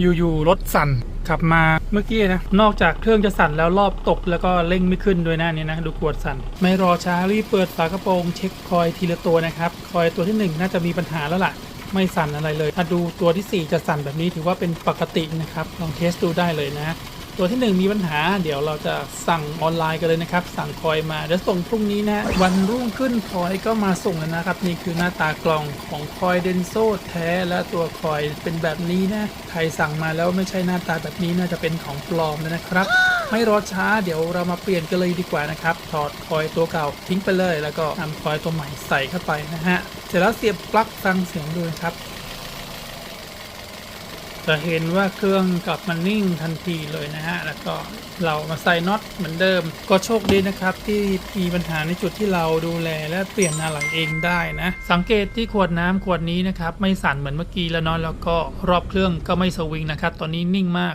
อยู่ๆรถสั่นขับมาเมื่อกี้นะ นอกจากเครื่องจะสั่นแล้วรอบตกแล้วก็เร่งไม่ขึ้นด้วยนะเนี่นะ ดูกวดสั่น ไม่รอช้ารีบเปิดฝากระโปรงเช็คคอยทีละตัวนะครับ คอยตัวที่หนึ่งน่าจะมีปัญหาแล้วล่ะ ไม่สั่นอะไรเลยถ้าดูตัวที่ 4 จะสั่นแบบนี้ถือว่าเป็นปกตินะครับ ลองเทสดูได้เลยนะ ตัวที่ 1 มีปัญหา เดี๋ยวเราจะสั่งออนไลน์กันเลยนะครับ สั่งคอยมาเดี๋ยวส่งพรุ่งนี้นะวันรุ่งขึ้นคอยก็มาส่งแล้วนะครับ นี่คือหน้าตากล่องของคอยเดนโซแท้และตัวคอยเป็นแบบนี้นะใครสั่งมาแล้วไม่ใช่หน้าตาแบบนี้น่าจะเป็นของปลอมแล้วนะครับ ไม่รอช้าเดี๋ยวเรามาเปลี่ยนกันเลยดีกว่านะครับถอดคอยตัวเก่าทิ้งไปเลย แล้วก็นำคอยตัวใหม่ใส่เข้าไปนะฮะเสร็จแล้วเสียบปลั๊กฟังเสียงดูนะครับ จะเห็นว่าเครื่องกลับมานิ่งทันทีเลยนะฮะ แล้วก็เรามาใส่น็อตเหมือนเดิม ก็โชคดีนะครับ ที่มีปัญหาในจุดที่เราดูแลและเปลี่ยนอะไรเองได้นะ สังเกตที่ขวดน้ำขวดนี้นะครับ ไม่สั่นเหมือนเมื่อกี้แล้วเนาะแล้วก็รอบเครื่องก็ไม่สวิงนะครับ ตอนนี้นิ่งมาก